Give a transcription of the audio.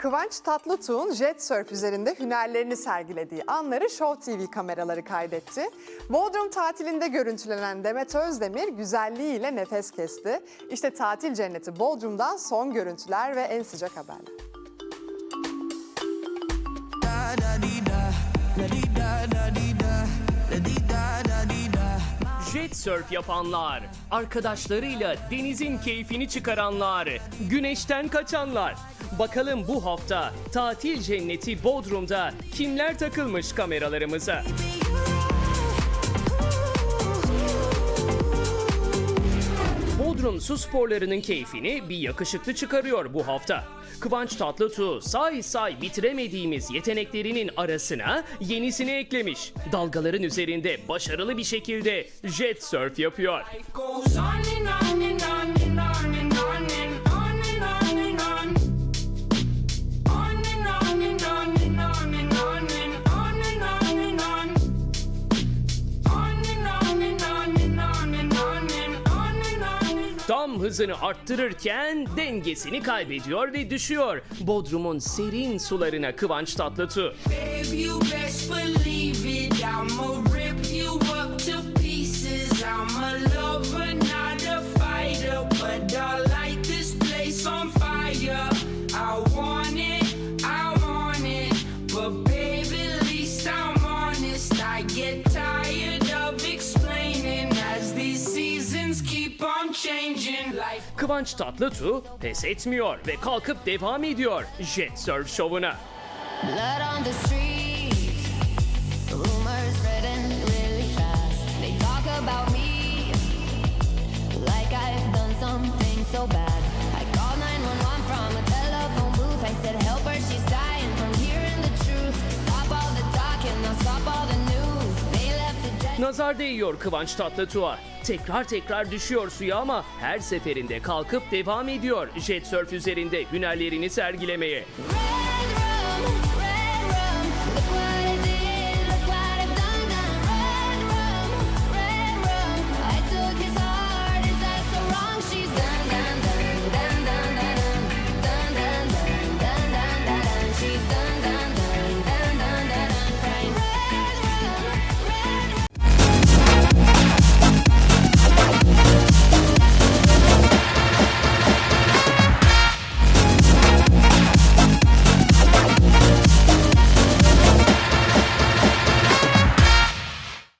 Kıvanç Tatlıtuğ'un jet surf üzerinde hünerlerini sergilediği anları Show TV kameraları kaydetti. Bodrum tatilinde görüntülenen Demet Özdemir güzelliğiyle nefes kesti. İşte tatil cenneti Bodrum'dan son görüntüler ve en sıcak haberler. Jet surf yapanlar, arkadaşlarıyla denizin keyfini çıkaranlar, güneşten kaçanlar. Bakalım bu hafta tatil cenneti Bodrum'da kimler takılmış kameralarımıza? Bodrum su sporlarının keyfini bir yakışıklı çıkarıyor bu hafta. Kıvanç Tatlıtuğ say say bitiremediğimiz yeteneklerinin arasına yenisini eklemiş. Dalgaların üzerinde başarılı bir şekilde jet surf yapıyor. Tam hızını arttırırken dengesini kaybediyor ve düşüyor. Bodrum'un serin sularına Kıvanç Tatlıtuğ. Babe, Kıvanç Tatlıtuğ pes etmiyor ve kalkıp devam ediyor jet surf şovuna. Really like so bad. Nazar değiyor Kıvanç Tatlıtuğ'a. Tekrar tekrar düşüyor suya ama her seferinde kalkıp devam ediyor jet surf üzerinde hünerlerini sergilemeye.